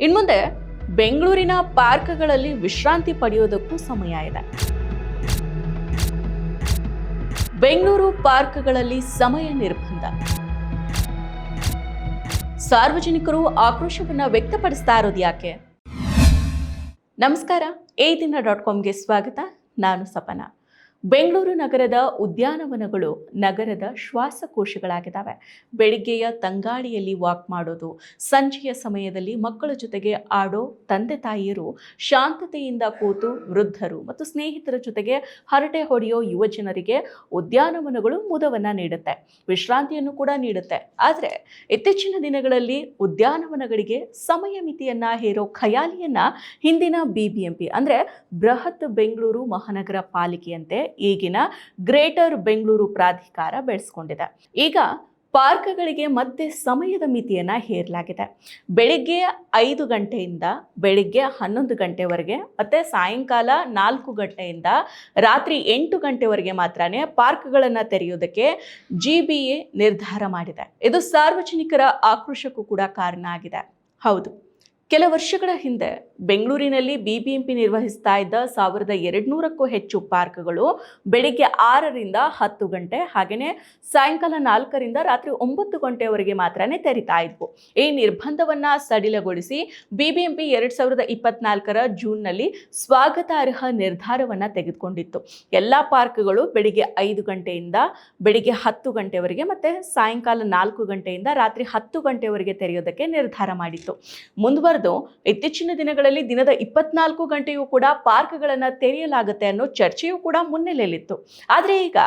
ಇನ್ಮುಂದೆ ಬೆಂಗಳೂರಿನ ಪಾರ್ಕ್ಗಳಲ್ಲಿ ವಿಶ್ರಾಂತಿ ಪಡೆಯೋದಕ್ಕೂ ಸಮಯ ಇದೆ. ಬೆಂಗಳೂರು ಪಾರ್ಕ್ಗಳಲ್ಲಿ ಸಮಯ ನಿರ್ಬಂಧ. ಸಾರ್ವಜನಿಕರು ಆಕ್ರೋಶವನ್ನ ವ್ಯಕ್ತಪಡಿಸ್ತಾ ಇರೋದು ಯಾಕೆ? ನಮಸ್ಕಾರ ಏ ದಿನ ಡಾಟ್ ಕಾಮ್ಗೆ ಸ್ವಾಗತ. ನಾನು ಸಪನ. ಬೆಂಗಳೂರು ನಗರದ ಉದ್ಯಾನವನಗಳು ನಗರದ ಶ್ವಾಸಕೋಶಗಳಾಗಿದ್ದಾವೆ. ಬೆಳಿಗ್ಗೆಯ ತಂಗಾಳಿಯಲ್ಲಿ ವಾಕ್ ಮಾಡೋದು, ಸಂಜೆಯ ಸಮಯದಲ್ಲಿ ಮಕ್ಕಳ ಜೊತೆಗೆ ಆಡೋ ತಂದೆ ತಾಯಿಯರು, ಶಾಂತತೆಯಿಂದ ಕೂತು ವೃದ್ಧರು ಮತ್ತು ಸ್ನೇಹಿತರ ಜೊತೆಗೆ ಹರಟೆ ಹೊಡೆಯೋ ಯುವ ಜನರಿಗೆ ಉದ್ಯಾನವನಗಳು ಮುದವನ್ನು ನೀಡುತ್ತೆ, ವಿಶ್ರಾಂತಿಯನ್ನು ಕೂಡ ನೀಡುತ್ತೆ. ಆದರೆ ಇತ್ತೀಚಿನ ದಿನಗಳಲ್ಲಿ ಉದ್ಯಾನವನಗಳಿಗೆ ಸಮಯ ಮಿತಿಯನ್ನು ಹೇರೋ ಖಯಾಲಿಯನ್ನು ಹಿಂದಿನ ಬಿ ಬಿ ಎಂ ಅಂದರೆ ಬೃಹತ್ ಬೆಂಗಳೂರು ಮಹಾನಗರ ಪಾಲಿಕೆಯಂತೆ ಈಗಿನ ಗ್ರೇಟರ್ ಬೆಂಗಳೂರು ಪ್ರಾಧಿಕಾರ ಬೆಳೆಸ್ಕೊಂಡಿದೆ. ಈಗ ಪಾರ್ಕ್ಗಳಿಗೆ ಮತ್ತೆ ಸಮಯದ ಮಿತಿಯನ್ನು ಹೇರಲಾಗಿದೆ. ಬೆಳಿಗ್ಗೆ ಐದು ಗಂಟೆಯಿಂದ ಬೆಳಿಗ್ಗೆ ಹನ್ನೊಂದು ಗಂಟೆವರೆಗೆ ಮತ್ತೆ ಸಾಯಂಕಾಲ ನಾಲ್ಕು ಗಂಟೆಯಿಂದ ರಾತ್ರಿ ಎಂಟು ಗಂಟೆವರೆಗೆ ಮಾತ್ರನೇ ಪಾರ್ಕ್ಗಳನ್ನು ತೆರೆಯೋದಕ್ಕೆ ಜಿ ಬಿ ಎ ನಿರ್ಧಾರ ಮಾಡಿದೆ. ಇದು ಸಾರ್ವಜನಿಕರ ಆಕ್ರೋಶಕ್ಕೂ ಕೂಡ ಕಾರಣ ಆಗಿದೆ. ಹೌದು. ಕೆಲ ವರ್ಷಗಳ ಹಿಂದೆ ಬೆಂಗಳೂರಿನಲ್ಲಿ ಬಿಬಿಎಂಪಿ ನಿರ್ವಹಿಸ್ತಾ ಇದ್ದ ಸಾವಿರದ ಎರಡ್ನೂರಕ್ಕೂ ಹೆಚ್ಚು ಪಾರ್ಕ್ಗಳು ಬೆಳಿಗ್ಗೆ ಆರರಿಂದ ಹತ್ತು ಗಂಟೆ ಹಾಗೆಯೇ ಸಾಯಂಕಾಲ ನಾಲ್ಕರಿಂದ ರಾತ್ರಿ ಒಂಬತ್ತು ಗಂಟೆವರೆಗೆ ಮಾತ್ರನೇ ತೆರಿತಾ ಇದ್ವು. ಈ ನಿರ್ಬಂಧವನ್ನ ಸಡಿಲಗೊಳಿಸಿ ಬಿಬಿಎಂಪಿ ಎರಡು ಸಾವಿರದ ಇಪ್ಪತ್ನಾಲ್ಕರ ಜೂನ್ನಲ್ಲಿ ಸ್ವಾಗತಾರ್ಹ ನಿರ್ಧಾರವನ್ನ ತೆಗೆದುಕೊಂಡಿತ್ತು. ಎಲ್ಲ ಪಾರ್ಕ್ಗಳು ಬೆಳಿಗ್ಗೆ ಐದು ಗಂಟೆಯಿಂದ ಬೆಳಿಗ್ಗೆ ಹತ್ತು ಗಂಟೆವರೆಗೆ ಮತ್ತೆ ಸಾಯಂಕಾಲ ನಾಲ್ಕು ಗಂಟೆಯಿಂದ ರಾತ್ರಿ ಹತ್ತು ಗಂಟೆವರೆಗೆ ತೆರೆಯೋದಕ್ಕೆ ನಿರ್ಧಾರ ಮಾಡಿತ್ತು. ಮುಂದುವರೆದು ಇತ್ತೀಚಿನ ದಿನಗಳಲ್ಲಿ ದಿನದ ಇಪ್ಪತ್ನಾಲ್ಕು ಗಂಟೆಯೂ ಕೂಡ ಪಾರ್ಕ್ಗಳನ್ನು ತೆರೆಯಲಾಗುತ್ತೆ ಅನ್ನೋ ಚರ್ಚೆಯೂ ಕೂಡ ಮುನ್ನೆಲೆಯಲ್ಲಿತ್ತು. ಆದರೆ ಈಗ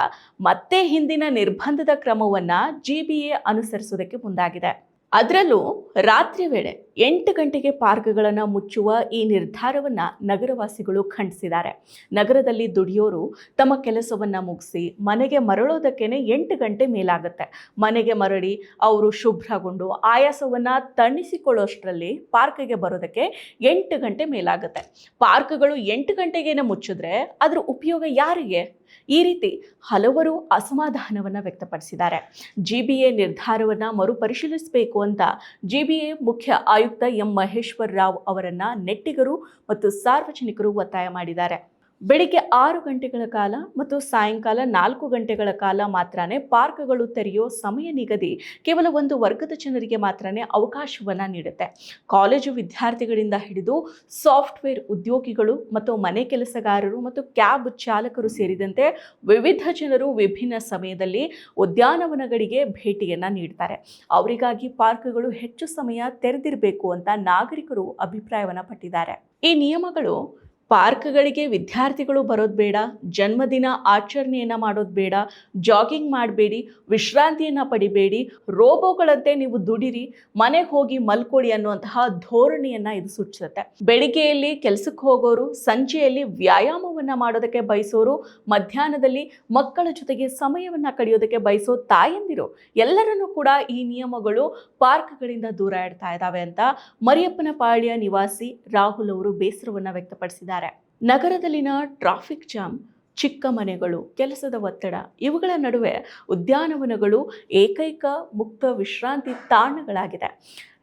ಮತ್ತೆ ಹಿಂದಿನ ನಿರ್ಬಂಧದ ಕ್ರಮವನ್ನು ಜಿ ಬಿ ಎ ಅನುಸರಿಸೋದಕ್ಕೆ ಮುಂದಾಗಿದೆ. ಅದರಲ್ಲೂ ರಾತ್ರಿ ವೇಳೆ ಎಂಟು ಗಂಟೆಗೆ ಪಾರ್ಕ್ಗಳನ್ನು ಮುಚ್ಚುವ ಈ ನಿರ್ಧಾರವನ್ನು ನಗರವಾಸಿಗಳು ಖಂಡಿಸಿದ್ದಾರೆ. ನಗರದಲ್ಲಿ ದುಡಿಯೋರು ತಮ್ಮ ಕೆಲಸವನ್ನು ಮುಗಿಸಿ, ಮನೆಗೆ ಮರಳೋದಕ್ಕೇನೆ ಎಂಟು ಗಂಟೆ ಮೇಲಾಗುತ್ತೆ. ಮನೆಗೆ ಮರಳಿ ಅವರು ಶುಭ್ರಗೊಂಡು ಆಯಾಸವನ್ನು ತಣಿಸಿಕೊಳ್ಳೋಷ್ಟರಲ್ಲಿ ಪಾರ್ಕ್ಗೆ ಬರೋದಕ್ಕೆ ಎಂಟು ಗಂಟೆ ಮೇಲಾಗುತ್ತೆ. ಪಾರ್ಕ್ಗಳು ಎಂಟು ಗಂಟೆಗೇನೆ ಮುಚ್ಚಿದ್ರೆ ಅದರ ಉಪಯೋಗ ಯಾರಿಗೆ? ಈ ರೀತಿ ಹಲವರು ಅಸಮಾಧಾನವನ್ನು ವ್ಯಕ್ತಪಡಿಸಿದ್ದಾರೆ. ಜಿ ಬಿ ಎ ನಿರ್ಧಾರವನ್ನು ಮರುಪರಿಶೀಲಿಸಬೇಕು ಅಂತ ಜಿಬಿಎ ಮುಖ್ಯ ಆಯುಕ್ತ ಎಂ ಮಹೇಶ್ವರ್ ರಾವ್ ಅವರನ್ನ ನೆಟ್ಟಿಗರು ಮತ್ತು ಸಾರ್ವಜನಿಕರು ಒತ್ತಾಯ ಮಾಡಿದ್ದಾರೆ. ಬೆಳಿಗ್ಗೆ ಆರು ಗಂಟೆಗಳ ಕಾಲ ಮತ್ತು ಸಾಯಂಕಾಲ ನಾಲ್ಕು ಗಂಟೆಗಳ ಕಾಲ ಮಾತ್ರನೇ ಪಾರ್ಕ್ಗಳು ತೆರೆಯೋ ಸಮಯ ನಿಗದಿ ಕೇವಲ ಒಂದು ವರ್ಗದ ಜನರಿಗೆ ಮಾತ್ರನೇ ಅವಕಾಶವನ್ನು ನೀಡುತ್ತೆ. ಕಾಲೇಜು ವಿದ್ಯಾರ್ಥಿಗಳಿಂದ ಹಿಡಿದು ಸಾಫ್ಟ್ವೇರ್ ಉದ್ಯೋಗಿಗಳು ಮತ್ತು ಮನೆ ಕೆಲಸಗಾರರು ಮತ್ತು ಕ್ಯಾಬ್ ಚಾಲಕರು ಸೇರಿದಂತೆ ವಿವಿಧ ಜನರು ವಿಭಿನ್ನ ಸಮಯದಲ್ಲಿ ಉದ್ಯಾನವನಗಳಿಗೆ ಭೇಟಿಯನ್ನು ನೀಡ್ತಾರೆ. ಅವರಿಗಾಗಿ ಪಾರ್ಕ್ಗಳು ಹೆಚ್ಚು ಸಮಯ ತೆರೆದಿರಬೇಕು ಅಂತ ನಾಗರಿಕರು ಅಭಿಪ್ರಾಯವನ್ನು ಪಟ್ಟಿದ್ದಾರೆ. ಈ ನಿಯಮಗಳು ಪಾರ್ಕ್ಗಳಿಗೆ ವಿದ್ಯಾರ್ಥಿಗಳು ಬರೋದು ಬೇಡ, ಜನ್ಮದಿನ ಆಚರಣೆಯನ್ನು ಮಾಡೋದು ಬೇಡ, ಜಾಗಿಂಗ್ ಮಾಡಬೇಡಿ, ವಿಶ್ರಾಂತಿಯನ್ನು ಪಡಿಬೇಡಿ, ರೋಬೋಗಳಂತೆ ನೀವು ದುಡಿರಿ, ಮನೆಗೆ ಹೋಗಿ ಮಲ್ಕೊಳ್ಳಿ ಅನ್ನುವಂತಹ ಧೋರಣೆಯನ್ನು ಇದು ಸೂಚಿಸುತ್ತೆ. ಬೆಳಿಗ್ಗೆಯಲ್ಲಿ ಕೆಲಸಕ್ಕೆ ಹೋಗೋರು, ಸಂಜೆಯಲ್ಲಿ ವ್ಯಾಯಾಮವನ್ನು ಮಾಡೋದಕ್ಕೆ ಬಯಸೋರು, ಮಧ್ಯಾಹ್ನದಲ್ಲಿ ಮಕ್ಕಳ ಜೊತೆಗೆ ಸಮಯವನ್ನು ಕಳೆಯೋದಕ್ಕೆ ಬಯಸೋ ತಾಯಂದಿರು, ಎಲ್ಲರನ್ನೂ ಕೂಡ ಈ ನಿಯಮಗಳು ಪಾರ್ಕ್ಗಳಿಂದ ದೂರ ಇಡ್ತಾ ಇದ್ದಾವೆ ಅಂತ ಮರಿಯಪ್ಪನ ಪಾಳ್ಯ ನಿವಾಸಿ ರಾಹುಲ್ ಅವರು ಬೇಸರವನ್ನು ವ್ಯಕ್ತಪಡಿಸಿದ್ದಾರೆ. ನಗರದಲ್ಲಿನ ಟ್ರಾಫಿಕ್ ಜಾಮ್ ಚಿಕ್ಕ ಮನೆಗಳು ಕೆಲಸದ ಒತ್ತಡ ಇವುಗಳ ನಡುವೆ ಉದ್ಯಾನವನಗಳು ಏಕೈಕ ಮುಕ್ತ ವಿಶ್ರಾಂತಿ ತಾಣಗಳಾಗಿದೆ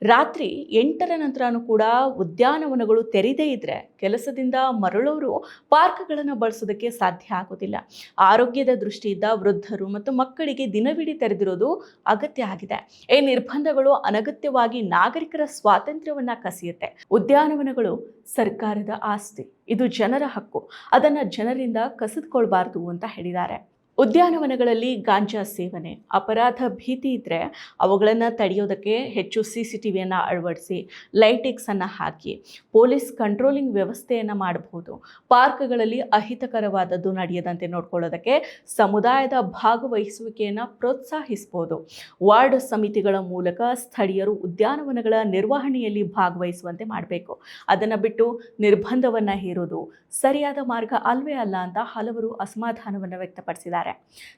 ರಾತ್ರಿ ಎಂಟರ ನಂತರನೂ ಕೂಡ ಉದ್ಯಾನವನಗಳು ತೆರೆದೇ ಇದ್ದರೆ ಕೆಲಸದಿಂದ ಮರಳೋರು ಪಾರ್ಕ್ಗಳನ್ನು ಬಳಸೋದಕ್ಕೆ ಸಾಧ್ಯ ಆಗೋದಿಲ್ಲ. ಆರೋಗ್ಯದ ದೃಷ್ಟಿಯಿಂದ ವೃದ್ಧರು ಮತ್ತು ಮಕ್ಕಳಿಗೆ ದಿನವಿಡೀ ತೆರೆದಿರೋದು ಅಗತ್ಯ ಆಗಿದೆ. ಈ ನಿರ್ಬಂಧಗಳು ಅನಗತ್ಯವಾಗಿ ನಾಗರಿಕರ ಸ್ವಾತಂತ್ರ್ಯವನ್ನು ಕಸಿಯುತ್ತೆ. ಉದ್ಯಾನವನಗಳು ಸರ್ಕಾರದ ಆಸ್ತಿ. ಇದು ಜನರ ಹಕ್ಕು. ಅದನ್ನು ಜನರಿಂದ ಕಸಿದುಕೊಳ್ಬಾರ್ದು ಅಂತ ಹೇಳಿದ್ದಾರೆ. ಉದ್ಯಾನವನಗಳಲ್ಲಿ ಗಾಂಜಾ ಸೇವನೆ, ಅಪರಾಧ ಭೀತಿ ಇದ್ದರೆ ಅವುಗಳನ್ನು ತಡೆಯೋದಕ್ಕೆ ಹೆಚ್ಚು ಸಿ ಸಿ ಟಿ ವಿಯನ್ನು ಅಳವಡಿಸಿ, ಲೈಟಿಂಗ್ಸನ್ನು ಹಾಕಿ, ಪೊಲೀಸ್ ಕಂಟ್ರೋಲಿಂಗ್ ವ್ಯವಸ್ಥೆಯನ್ನು ಮಾಡಬಹುದು. ಪಾರ್ಕ್ಗಳಲ್ಲಿ ಅಹಿತಕರವಾದದ್ದು ನಡೆಯದಂತೆ ನೋಡ್ಕೊಳ್ಳೋದಕ್ಕೆ ಸಮುದಾಯದ ಭಾಗವಹಿಸುವಿಕೆಯನ್ನು ಪ್ರೋತ್ಸಾಹಿಸ್ಬೋದು. ವಾರ್ಡ್ ಸಮಿತಿಗಳ ಮೂಲಕ ಸ್ಥಳೀಯರು ಉದ್ಯಾನವನಗಳ ನಿರ್ವಹಣೆಯಲ್ಲಿ ಭಾಗವಹಿಸುವಂತೆ ಮಾಡಬೇಕು. ಅದನ್ನು ಬಿಟ್ಟು ನಿರ್ಬಂಧವನ್ನು ಹೇರೋದು ಸರಿಯಾದ ಮಾರ್ಗ ಅಲ್ವೇ ಅಲ್ಲ ಅಂತ ಹಲವರು ಅಸಮಾಧಾನವನ್ನು ವ್ಯಕ್ತಪಡಿಸಿದ್ದಾರೆ. ಹೇಳಿದ್ದಾರೆ.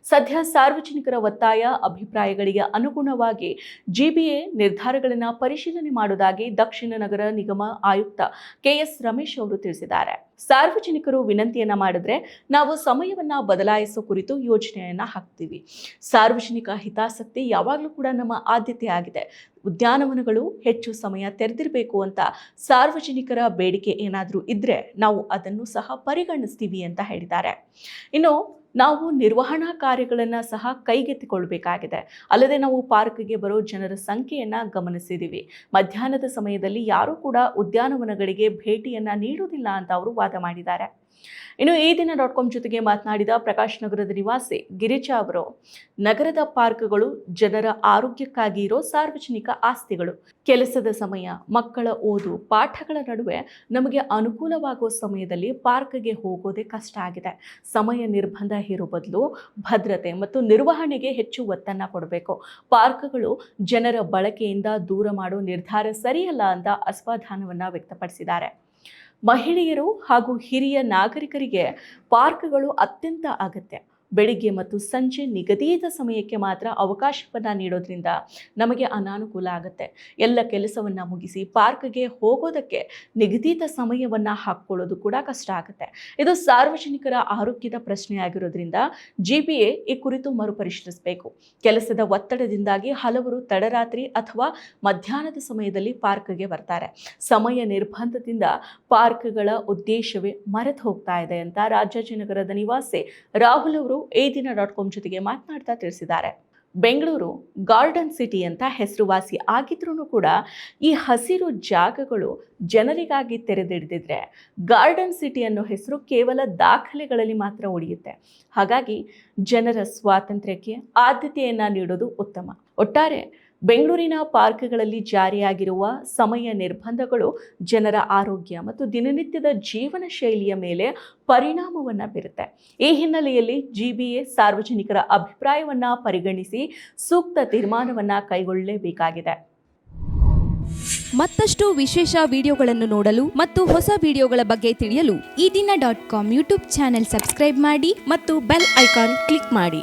ಸದ್ಯ ಸಾರ್ವಜನಿಕರ ಒತ್ತಾಯ ಅಭಿಪ್ರಾಯಗಳಿಗೆ ಅನುಗುಣವಾಗಿ ಜಿಬಿಎ ನಿರ್ಧಾರಗಳನ್ನು ಪರಿಶೀಲನೆ ಮಾಡುವುದಾಗಿ ದಕ್ಷಿಣ ನಗರ ನಿಗಮ ಆಯುಕ್ತ ಕೆಎಸ್ ರಮೇಶ್ ಅವರು ತಿಳಿಸಿದ್ದಾರೆ. ಸಾರ್ವಜನಿಕರು ವಿನಂತಿಯನ್ನ ಮಾಡಿದ್ರೆ ನಾವು ಸಮಯವನ್ನ ಬದಲಾಯಿಸೋ ಕುರಿತು ಯೋಜನೆಯನ್ನ ಹಾಕ್ತೀವಿ. ಸಾರ್ವಜನಿಕ ಹಿತಾಸಕ್ತಿ ಯಾವಾಗಲೂ ಕೂಡ ನಮ್ಮ ಆದ್ಯತೆ ಆಗಿದೆ. ಉದ್ಯಾನವನಗಳು ಹೆಚ್ಚು ಸಮಯ ತೆರೆದಿರಬೇಕು ಅಂತ ಸಾರ್ವಜನಿಕರ ಬೇಡಿಕೆ ಏನಾದರೂ ಇದ್ರೆ ನಾವು ಅದನ್ನು ಸಹ ಪರಿಗಣಿಸ್ತೀವಿ ಅಂತ ಹೇಳಿದ್ದಾರೆ. ಇನ್ನು ನಾವು ನಿರ್ವಹಣಾ ಕಾರ್ಯಗಳನ್ನು ಸಹ ಕೈಗೆತ್ತಿಕೊಳ್ಬೇಕಾಗಿದೆ. ಅಲ್ಲದೆ ನಾವು ಪಾರ್ಕ್ಗೆ ಬರೋ ಜನರ ಸಂಖ್ಯೆಯನ್ನು ಗಮನಿಸಿದ್ದೀವಿ ಮಧ್ಯಾಹ್ನದ ಸಮಯದಲ್ಲಿ ಯಾರೂ ಕೂಡ ಉದ್ಯಾನವನಗಳಿಗೆ ಭೇಟಿಯನ್ನು ನೀಡುವುದಿಲ್ಲ ಅಂತ ಅವರು ವಾದ ಮಾಡಿದ್ದಾರೆ. ಇನ್ನು ಈ ದಿನ ಡಾಟ್ ಕಾಮ್ ಜೊತೆಗೆ ಮಾತನಾಡಿದ ಪ್ರಕಾಶ್ ನಗರದ ನಿವಾಸಿ ಗಿರಿಜಾ ಅವರು, ನಗರದ ಪಾರ್ಕ್ಗಳು ಜನರ ಆರೋಗ್ಯಕ್ಕಾಗಿ ಇರೋ ಸಾರ್ವಜನಿಕ ಆಸ್ತಿಗಳು. ಕೆಲಸದ ಸಮಯ, ಮಕ್ಕಳ ಓದು, ಪಾಠಗಳ ನಡುವೆ ನಮಗೆ ಅನುಕೂಲವಾಗುವ ಸಮಯದಲ್ಲಿ ಪಾರ್ಕ್ಗೆ ಹೋಗೋದೇ ಕಷ್ಟ ಆಗಿದೆ. ಸಮಯ ನಿರ್ಬಂಧ ಇರೋ ಬದಲು ಭದ್ರತೆ ಮತ್ತು ನಿರ್ವಹಣೆಗೆ ಹೆಚ್ಚು ಒತ್ತನ್ನು ಕೊಡಬೇಕು. ಪಾರ್ಕ್ಗಳು ಜನರ ಬಳಕೆಯಿಂದ ದೂರ ಮಾಡೋ ನಿರ್ಧಾರ ಸರಿಯಲ್ಲ ಅಂತ ಅಸಮಾಧಾನವನ್ನು ವ್ಯಕ್ತಪಡಿಸಿದ್ದಾರೆ. ಮಹಿಳೆಯರು ಹಾಗೂ ಹಿರಿಯ ನಾಗರಿಕರಿಗೆ ಪಾರ್ಕ್ಗಳು ಅತ್ಯಂತ ಅಗತ್ಯ ಬೆಳಿಗ್ಗೆ ಮತ್ತು ಸಂಜೆ ನಿಗದಿತ ಸಮಯಕ್ಕೆ ಮಾತ್ರ ಅವಕಾಶವನ್ನು ನೀಡೋದ್ರಿಂದ ನಮಗೆ ಅನಾನುಕೂಲ ಆಗುತ್ತೆ. ಎಲ್ಲ ಕೆಲಸವನ್ನು ಮುಗಿಸಿ ಪಾರ್ಕ್ಗೆ ಹೋಗೋದಕ್ಕೆ ನಿಗದಿತ ಸಮಯವನ್ನು ಹಾಕ್ಕೊಳ್ಳೋದು ಕೂಡ ಕಷ್ಟ ಆಗುತ್ತೆ. ಇದು ಸಾರ್ವಜನಿಕರ ಆರೋಗ್ಯದ ಪ್ರಶ್ನೆ ಆಗಿರೋದ್ರಿಂದ ಜಿ ಬಿ ಎ ಈ ಕುರಿತು ಮರುಪರಿಶೀಲಿಸಬೇಕು. ಕೆಲಸದ ಒತ್ತಡದಿಂದಾಗಿ ಹಲವರು ತಡರಾತ್ರಿ ಅಥವಾ ಮಧ್ಯಾಹ್ನದ ಸಮಯದಲ್ಲಿ ಪಾರ್ಕ್ಗೆ ಬರ್ತಾರೆ. ಸಮಯ ನಿರ್ಬಂಧದಿಂದ ಪಾರ್ಕ್ಗಳ ಉದ್ದೇಶವೇ ಮರೆತು ಹೋಗ್ತಾ ಇದೆ ಅಂತ ರಾಜಾಜಿನಗರದ ನಿವಾಸಿ ರಾಹುಲ್ ಅವರು ಎ ದಿನ ಡಾಟ್ ಕಾಮ್ ಜೊತೆಗೆ ಮಾತನಾಡ್ತಾ ತಿಳಿಸಿದ್ದಾರೆ. ಬೆಂಗಳೂರು ಗಾರ್ಡನ್ ಸಿಟಿ ಅಂತ ಹೆಸರುವಾಸಿ ಆಗಿದ್ರೂ ಕೂಡ ಈ ಹಸಿರು ಜಾಗಗಳು ಜನರಿಗಾಗಿ ತೆರೆದಿಡ್ದಿದ್ರೆ ಗಾರ್ಡನ್ ಸಿಟಿ ಅನ್ನೋ ಹೆಸರು ಕೇವಲ ದಾಖಲೆಗಳಲ್ಲಿ ಮಾತ್ರ ಉಳಿಯುತ್ತೆ. ಹಾಗಾಗಿ ಜನರ ಸ್ವಾತಂತ್ರ್ಯಕ್ಕೆ ಆದ್ಯತೆಯನ್ನು ನೀಡೋದು ಉತ್ತಮ. ಒಟ್ಟಾರೆ ಬೆಂಗಳೂರಿನ ಪಾರ್ಕ್ಗಳಲ್ಲಿ ಜಾರಿಯಾಗಿರುವ ಸಮಯ ನಿರ್ಬಂಧಗಳು ಜನರ ಆರೋಗ್ಯ ಮತ್ತು ದಿನನಿತ್ಯದ ಜೀವನ ಶೈಲಿಯ ಮೇಲೆ ಪರಿಣಾಮವನ್ನು ಬೀರುತ್ತೆ. ಈ ಹಿನ್ನೆಲೆಯಲ್ಲಿ ಜಿ ಬಿ ಎ ಸಾರ್ವಜನಿಕರ ಅಭಿಪ್ರಾಯವನ್ನು ಪರಿಗಣಿಸಿ ಸೂಕ್ತ ತೀರ್ಮಾನವನ್ನು ಕೈಗೊಳ್ಳಲೇಬೇಕಾಗಿದೆ ಮತ್ತಷ್ಟು ವಿಶೇಷ ವಿಡಿಯೋಗಳನ್ನು ನೋಡಲು ಮತ್ತು ಹೊಸ ವಿಡಿಯೋಗಳ ಬಗ್ಗೆ ತಿಳಿಯಲು Ee Dina dot com YouTube channel subscribe ಮಾಡಿ ಮತ್ತು ಬೆಲ್ ಐಕಾನ್ ಕ್ಲಿಕ್ ಮಾಡಿ.